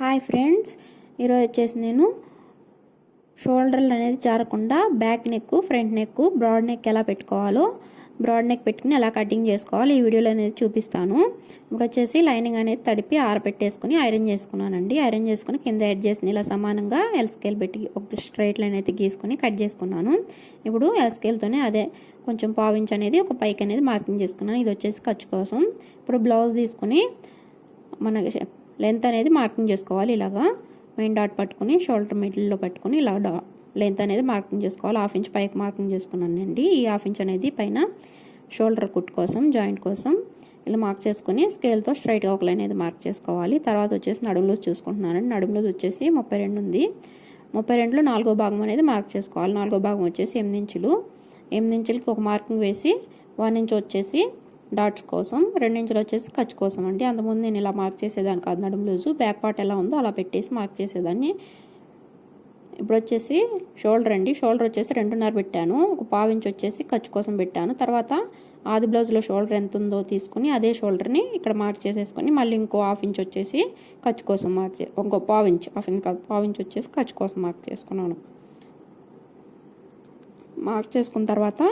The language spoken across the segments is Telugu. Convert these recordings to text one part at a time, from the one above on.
హాయ్ ఫ్రెండ్స్ ఈరోజు వచ్చేసి నేను షోల్డర్లు అనేది జారకుండా back neck front neck broad neck ఎలా పెట్టుకోవాలో బ్రాడ్ నెక్ పెట్టుకుని ఎలా కటింగ్ చేసుకోవాలి ఈ వీడియోలో అనేది చూపిస్తాను. ఇప్పుడు వచ్చేసి లైనింగ్ అనేది తడిపి ఆరబెట్టేసుకుని ఐరన్ చేసుకున్నానండి. ఐరన్ చేసుకుని కింద ఎడ్ చేసిన ఇలా సమానంగా ఎల్ స్కేల్ పెట్టి ఒక స్ట్రైట్ లైన్ అయితే గీసుకొని కట్ చేసుకున్నాను. ఇప్పుడు ఎల్ స్కేల్తోనే అదే కొంచెం పావించ్ అనేది ఒక పైకి అనేది మార్కింగ్ చేసుకున్నాను. ఇది వచ్చేసి ఖర్చు కోసం. ఇప్పుడు బ్లౌజ్ తీసుకుని మన లెంత్ అనేది మార్కింగ్ చేసుకోవాలి ఇలాగా. మెయిన్ డాట్ పట్టుకుని షోల్డర్ మిడిల్లో పెట్టుకుని ఇలా డా లెంత్ అనేది మార్కింగ్ చేసుకోవాలి. హాఫ్ ఇంచ్ పైకి మార్కింగ్ చేసుకున్నానండి ఈ హాఫ్ ఇంచ్ అనేది పైన షోల్డర్ కుట్ కోసం జాయింట్ కోసం ఇలా మార్క్ చేసుకుని స్కేల్తో స్ట్రైట్గా ఒక లైన్ అనేది మార్క్ చేసుకోవాలి. తర్వాత వచ్చేసి నడుములో చూసుకుంటున్నానండి. నడుములో వచ్చేసి ముప్పై రెండు ఉంది. ముప్పై రెండులో నాలుగో భాగం అనేది మార్క్ చేసుకోవాలి. నాలుగో భాగం వచ్చేసి ఎనిమిది ఇంచులు. ఎనిమిది ఇంచులకి ఒక మార్కింగ్ వేసి వన్ ఇంచ్ వచ్చేసి డాట్స్ కోసం రెండించులు వచ్చేసి ఖర్చు కోసం అండి. అంతకుముందు నేను ఇలా మార్క్ చేసేదాన్ని కాదు. నడుము లూజు బ్యాక్ పార్ట్ ఎలా ఉందో అలా పెట్టేసి మార్క్ చేసేదాన్ని. ఇప్పుడు వచ్చేసి షోల్డర్ అండి. షోల్డర్ వచ్చేసి రెండున్నర పెట్టాను. ఒక పావు ఇంచ్ వచ్చేసి ఖర్చు కోసం పెట్టాను. తర్వాత ఆది బ్లౌజ్లో షోల్డర్ ఎంత ఉందో తీసుకుని అదే షోల్డర్ని ఇక్కడ మార్క్ చేసేసుకొని మళ్ళీ ఇంకో హాఫ్ ఇంచ్ వచ్చేసి ఖర్చు కోసం మార్క్ చే ఇంకో పావు ఇంచ్ హాఫ్ ఇంచ్ కాదు పావు ఇంచ్ వచ్చేసి ఖర్చు కోసం మార్క్ చేసుకున్నాను. మార్క్ చేసుకున్న తర్వాత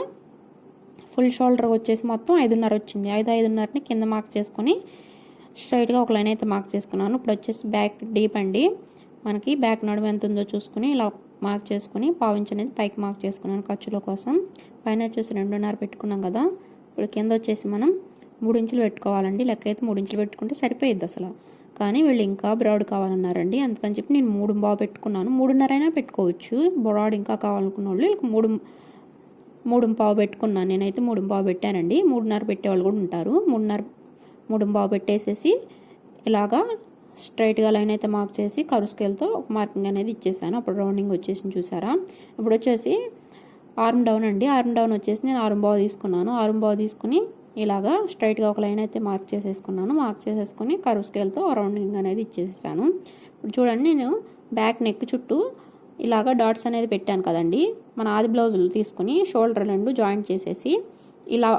ఫుల్ షోల్డర్ వచ్చేసి మొత్తం ఐదున్నర వచ్చింది. ఐదు ఐదున్నరని కింద మార్క్ చేసుకొని స్ట్రైట్గా ఒక లైన్ అయితే మార్క్ చేసుకున్నాను. ఇప్పుడు వచ్చేసి బ్యాక్ డీప్ అండి. మనకి బ్యాక్ నడుము ఎంత ఉందో చూసుకుని ఇలా మార్క్ చేసుకుని పావించి అనేది పైకి మార్క్ చేసుకున్నాను ఖర్చుల కోసం. పైన వచ్చేసి రెండున్నర పెట్టుకున్నాం కదా. ఇప్పుడు కింద వచ్చేసి మనం మూడు ఇంచులు పెట్టుకోవాలండి. లెక్క అయితే మూడు ఇంచులు పెట్టుకుంటే సరిపోయిద్ది అసలు. కానీ వీళ్ళు ఇంకా బ్రాడ్ కావాలన్నారండి. అందుకని చెప్పి నేను మూడు బాగా పెట్టుకున్నాను. మూడున్నర అయినా పెట్టుకోవచ్చు. బ్రాడ్ ఇంకా కావాలనుకున్న వాళ్ళు వీళ్ళకి మూడు మూడు పావు పెట్టుకున్నాను నేనైతే మూడు పావు పెట్టానండి. మూడున్నర పెట్టేవాళ్ళు కూడా ఉంటారు. మూడున్నర మూడు పావు పెట్టేసేసి ఇలాగా స్ట్రైట్గా లైన్ అయితే మార్క్ చేసి కరు స్కేల్తో ఒక మార్కింగ్ అనేది ఇచ్చేసాను. అప్పుడు రౌండింగ్ వచ్చేసి చూసారా? ఇప్పుడు వచ్చేసి ఆర్మ్ డౌన్ అండి. ఆర్మ్ డౌన్ వచ్చేసి నేను ఆర్మ్ బావు తీసుకున్నాను. ఆర్మ్ బావు తీసుకుని ఇలాగా స్ట్రైట్గా ఒక లైన్ అయితే మార్క్ చేసేసుకున్నాను. మార్క్ చేసేసుకుని కరు స్కేల్తో రౌండింగ్ అనేది ఇచ్చేసాను ఇప్పుడు చూడండి నేను బ్యాక్ నెక్ చుట్టూ ఇలాగా డాట్స్ అనేది పెట్టాను కదండి. మన ఆది బ్లౌజులు తీసుకుని షోల్డర్ రెండు జాయింట్ చేసేసి ఇలా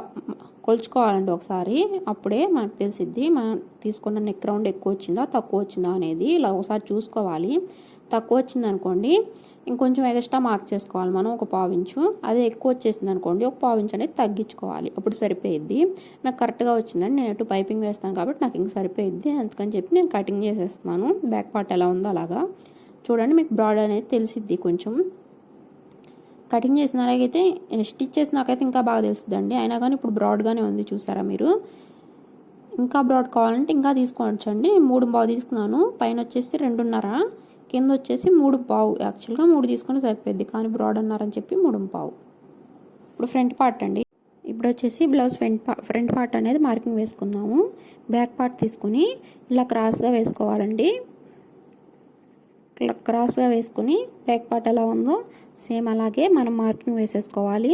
కొలుచుకోవాలండి ఒకసారి. అప్పుడే మనకు తెలిసిద్ది మనం తీసుకున్న నెక్ రౌండ్ ఎక్కువ వచ్చిందా తక్కువ వచ్చిందా అనేది ఇలా ఒకసారి చూసుకోవాలి. తక్కువ వచ్చింది అనుకోండి ఇంకొంచెం ఎక్స్ట్రా మార్క్ చేసుకోవాలి మనం ఒక పావించు అదే ఎక్కువ వచ్చేసింది అనుకోండి ఒక పావించు అనేది తగ్గించుకోవాలి. అప్పుడు సరిపోయిద్ది. నాకు కరెక్ట్గా వచ్చిందని నేను ఎటు పైపింగ్ వేస్తాను కాబట్టి నాకు ఇంక సరిపోయిద్ది. అందుకని చెప్పి నేను కటింగ్ చేసేస్తున్నాను. బ్యాక్ పార్ట్ ఎలా ఉందో అలాగా. చూడండి మీకు బ్రాడ్ అనేది తెలిసిద్ది కొంచెం. కటింగ్ చేసిన అయితే స్టిచ్ చేసినాకైతే ఇంకా బాగా తెలుస్తుందండి అయినా కానీ ఇప్పుడు బ్రాడ్గానే ఉంది చూసారా మీరు? ఇంకా బ్రాడ్ కావాలంటే ఇంకా తీసుకోవచ్చండి. మూడు బావు తీసుకున్నాను. పైన వచ్చేసి రెండున్నర కింద వచ్చేసి మూడు పావు యాక్చువల్గా మూడు తీసుకుని సరిపోద్ది కానీ బ్రాడ్ అన్నారని చెప్పి మూడు పావు ఇప్పుడు ఫ్రంట్ పార్ట్ అండి. ఇప్పుడు వచ్చేసి బ్లౌజ్ ఫ్రంట్ పా ఫ్రంట్ పార్ట్ అనేది మార్కింగ్ వేసుకుందాము. బ్యాక్ పార్ట్ తీసుకుని ఇలా క్రాస్గా వేసుకోవాలండి. క్రాస్గా వేసుకుని బ్యాక్ పార్ట్ ఎలా ఉందో సేమ్ అలాగే మనం మార్కింగ్ వేసేసుకోవాలి.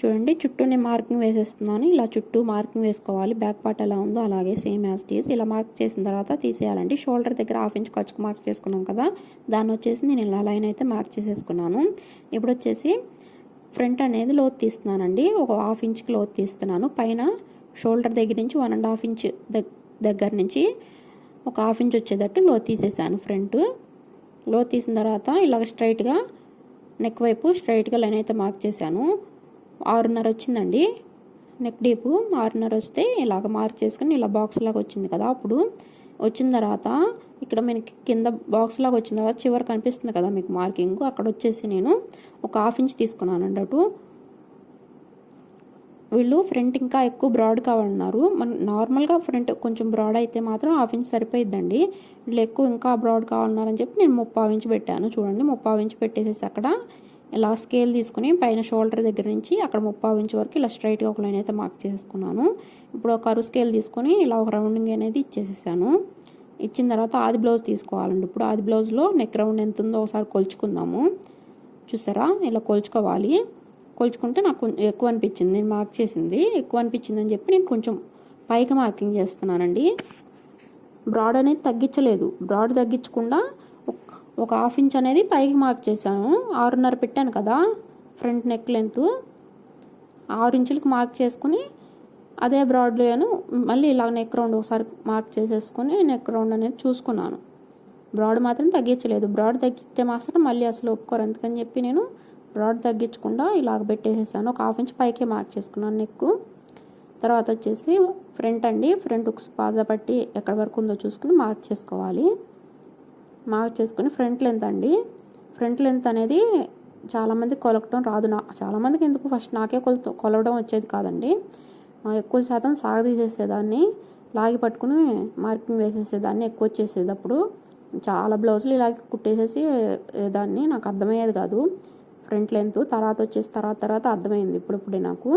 చూడండి చుట్టూ నేను మార్కింగ్ వేసేస్తున్నాను. ఇలా చుట్టూ మార్కింగ్ వేసుకోవాలి. బ్యాక్ పార్ట్ ఎలా ఉందో అలాగే సేమ్ యాజ్ టీస్ ఇలా మార్క్ చేసిన తర్వాత తీసేయాలండి. షోల్డర్ దగ్గర హాఫ్ ఇంచ్ ఖర్చుకు మార్క్ చేసుకున్నాం కదా దాన్ని వచ్చేసి నేను ఇలా లైన్ అయితే మార్క్ చేసేసుకున్నాను. ఇప్పుడు వచ్చేసి ఫ్రంట్ అనేది లోతు తీస్తున్నానండి. ఒక హాఫ్ ఇంచ్కి లోతు తీస్తున్నాను. పైన షోల్డర్ దగ్గర నుంచి వన్ అండ్ హాఫ్ ఇంచ్ దగ్గర నుంచి ఒక హాఫ్ ఇంచ్ వచ్చేటట్టు లోతు తీసేసాను ఫ్రంట్. లో తీసిన తర్వాత ఇలాగ స్ట్రైట్గా నెక్ వైపు స్ట్రైట్గా లైన్ అయితే మార్క్ చేశాను. ఆరున్నర వచ్చిందండి. నెక్ డీపు ఆరున్నర వస్తే ఇలాగ మార్క్ చేసుకుని ఇలా బాక్స్ లాగా వచ్చింది కదా అప్పుడు. వచ్చిన తర్వాత ఇక్కడ మనకి కింద బాక్స్ లాగా వచ్చిన తర్వాత చివరి కనిపిస్తుంది కదా మీకు మార్కింగ్. అక్కడ వచ్చేసి నేను ఒక హాఫ్ ఇంచ్ తీసుకున్నాను అన్నట్టు వీళ్ళు ఫ్రంట్ ఇంకా ఎక్కువ బ్రాడ్ కావాలన్నారు. మన నార్మల్గా ఫ్రంట్ కొంచెం బ్రాడ్ అయితే మాత్రం హాఫ్ ఇంచ్ సరిపోయిద్దండి. వీళ్ళు ఎక్కువ ఇంకా బ్రాడ్ కావాలన్నారని చెప్పి నేను ముప్పావు ఇంచ్ పెట్టాను. చూడండి ముప్పావు ఇంచ్ పెట్టేసేసి అక్కడ ఇలా స్కేల్ తీసుకుని పైన షోల్డర్ దగ్గర నుంచి అక్కడ ముప్పావు ఇంచ్ వరకు ఇలా స్ట్రైట్గా ఒక లైన్ అయితే మార్క్ చేసుకున్నాను. ఇప్పుడు ఒక కరు స్కేల్ తీసుకొని ఇలా ఒక రౌండింగ్ అనేది ఇచ్చేసేసాను. ఇచ్చిన తర్వాత ఆది బ్లౌజ్ తీసుకోవాలండి. ఇప్పుడు ఆది బ్లౌజ్లో నెక్ రౌండ్ ఎంత ఉందో ఒకసారి కొలుచుకుందాము. చూసారా? ఇలా కొలుచుకోవాలి. పోల్చుకుంటే నాకు ఎక్కువ అనిపించింది. నేను మార్క్ చేసింది. ఎక్కువ అనిపించింది అని చెప్పి నేను కొంచెం పైకి మార్కింగ్ చేస్తున్నానండి. బ్రాడ్ అనేది తగ్గించలేదు. బ్రాడ్ తగ్గించకుండా ఒక హాఫ్ ఇంచ్ అనేది పైకి మార్క్ చేశాను. ఆరున్నర పెట్టాను కదా ఫ్రంట్ నెక్ లెంత్. ఆరు ఇంచులకు మార్క్ చేసుకుని అదే బ్రాడ్లోను మళ్ళీ ఇలా నెక్ రౌండ్ ఒకసారి మార్క్ చేసేసుకొని నెక్ రౌండ్ అనేది చూసుకున్నాను. బ్రాడ్ మాత్రం తగ్గించలేదు. బ్రాడ్ తగ్గిస్తే మాత్రం మళ్ళీ అసలు ఒప్పుకోరు. అందుకని చెప్పి నేను బ్రాడ్ తగ్గించకుండా ఇలాగ పెట్టేసేసాను. ఒక హాఫ్ ఇంచ్ పైకే మార్క్ చేసుకున్నాను నెక్ తర్వాత వచ్చేసి ఫ్రంట్ అండి. ఫ్రంట్ ఒక పాజా పట్టి ఎక్కడి వరకు ఉందో చూసుకుని మార్క్ చేసుకోవాలి. మార్క్ చేసుకుని ఫ్రంట్ లెంత్ అండి. ఫ్రంట్ లెంత్ అనేది చాలామంది కొలకటం రాదు. నా చాలామందికి ఎందుకు? ఫస్ట్ నాకే కొలత కొలవడం వచ్చేది కాదండి. ఎక్కువ శాతం సాగదీసేసేదాన్ని. లాగి పట్టుకుని మార్కింగ్ వేసేసేదాన్ని ఎక్కువ వచ్చేసేటప్పుడు చాలా బ్లౌజులు ఇలాగ కుట్టేసేసి దాన్ని నాకు అర్థమయ్యేది కాదు. ఫ్రంట్ లెంత్ తర్వాత వచ్చేసి తర్వాత తర్వాత అర్థమైంది ఇప్పుడిప్పుడే నాకు.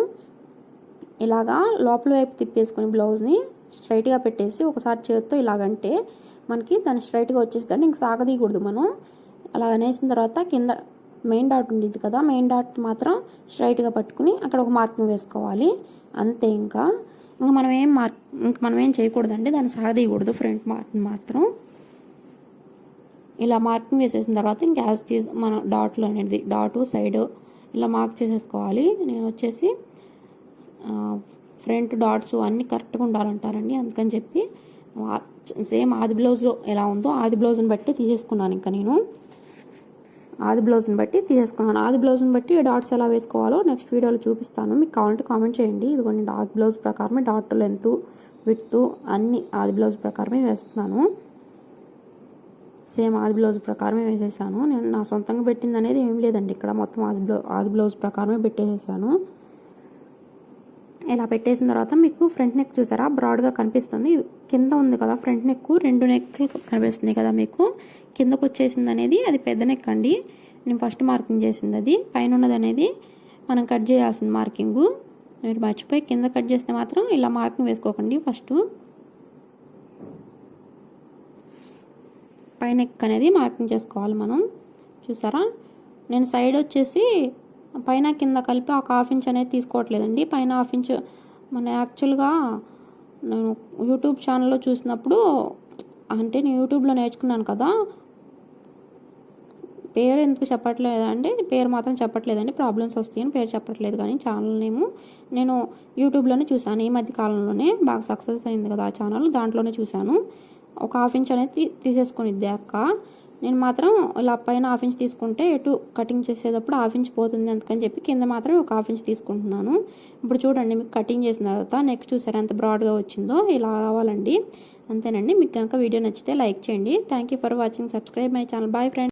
ఇలాగా లోపల వైపు తిప్పేసుకుని బ్లౌజ్ని స్ట్రైట్గా పెట్టేసి ఒకసారి చేతితో ఇలాగంటే మనకి దాన్ని స్ట్రైట్గా వచ్చేసిందంటే ఇంక సాగదీయకూడదు మనం. అలా అనేసిన తర్వాత కింద మెయిన్ డాట్ ఉండేది కదా మెయిన్ డాట్ మాత్రం స్ట్రైట్గా పట్టుకుని అక్కడ ఒక మార్కింగ్ వేసుకోవాలి. అంతే ఇంకా. ఇంకా మనం ఏం మార్క్ ఇంకా మనం ఏం చేయకూడదండి. దాన్ని సాగదీయకూడదు ఫ్రంట్ మార్క్ మాత్రం. ఇలా మార్కింగ్ వేసేసిన తర్వాత ఇంకా యాజ్ టీజ్ మన డాట్లు అనేది డాటు సైడ్ ఇలా మార్క్ చేసేసుకోవాలి. నేను వచ్చేసి ఫ్రంట్ డాట్స్ అన్నీ కరెక్ట్గా ఉండాలంటారండి. అందుకని చెప్పి సేమ్ ఆది బ్లౌజ్లో ఎలా ఉందో ఆది బ్లౌజ్ని బట్టి తీసేసుకున్నాను ఇంకా నేను. ఆది బ్లౌజ్ని బట్టి తీసేసుకున్నాను. ఆది బ్లౌజ్ని బట్టి డాట్స్ ఎలా వేసుకోవాలో నెక్స్ట్ వీడియోలో చూపిస్తాను. మీకు కావాలంటే కామెంట్ చేయండి. ఇదిగోండి ఆది బ్లౌజ్ ప్రకారమే డాట్ లెంత్ విత్తు అన్ని ఆది బ్లౌజ్ ప్రకారమే వేస్తున్నాను. సేమ్ ఆది బ్లౌజ్ ప్రకారమే వేసేసాను. నేను నా సొంతంగా పెట్టింది అనేది ఏం లేదండి. ఇక్కడ మొత్తం ఆది బ్లౌ ఆది బ్లౌజ్ ప్రకారమే పెట్టేసేసాను. ఇలా పెట్టేసిన తర్వాత మీకు ఫ్రంట్ నెక్ చూసారా? బ్రాడ్గా కనిపిస్తుంది. కింద ఉంది కదా ఫ్రంట్ నెక్ రెండు నెక్లు కనిపిస్తుంది కదా మీకు. కిందకు వచ్చేసింది అనేది అది పెద్ద నెక్ అండి. నేను ఫస్ట్ మార్కింగ్ చేసింది అది. పైన ఉన్నది అనేది మనం కట్ చేయాల్సింది మార్కింగు. మీరు మర్చిపోయి కింద కట్ చేస్తే మాత్రం ఇలా మార్కింగ్ వేసుకోకండి ఫస్ట్. పై నెక్ అనేది మార్కింగ్ చేసుకోవాలి మనం. చూసారా? నేను సైడ్ వచ్చేసి పైన కింద కలిపి ఒక హాఫ్ ఇంచ్ అనేది తీసుకోవట్లేదండి. పైన హాఫ్ ఇంచ్ మన యాక్చువల్గా నేను యూట్యూబ్ ఛానల్లో చూసినప్పుడు అంటే నేను యూట్యూబ్లో నేర్చుకున్నాను కదా పేరు ఎందుకు చెప్పట్లేదండి పేరు మాత్రం చెప్పట్లేదండి. ప్రాబ్లమ్స్ వస్తాయని పేరు చెప్పట్లేదు కానీ ఛానల్ నేము. నేను యూట్యూబ్లోనే చూశాను. ఈ మధ్య కాలంలోనే బాగా సక్సెస్ అయింది కదా ఆ ఛానల్ దాంట్లోనే చూశాను. ఒక హాఫ్ ఇంచ్ అనేది తీ- తీసేసుకునిద్ది అక్క. నేను మాత్రం ఇలా పైన హాఫ్ ఇంచ్ తీసుకుంటే ఎటు కటింగ్ చేసేటప్పుడు హాఫ్ ఇంచ్ పోతుంది అందుకని చెప్పి కింద మాత్రం ఒక హాఫ్ ఇంచ్ తీసుకుంటున్నాను. ఇప్పుడు చూడండి మీకు కటింగ్ చేసిన తర్వాత నెక్స్ట్ చూసారా ఎంత బ్రాడ్గా వచ్చిందో ఇలా రావాలండి. అంతేనండి. మీకు కనుక వీడియో నచ్చితే లైక్ చేయండి. Thank you for watching subscribe my channel bye friend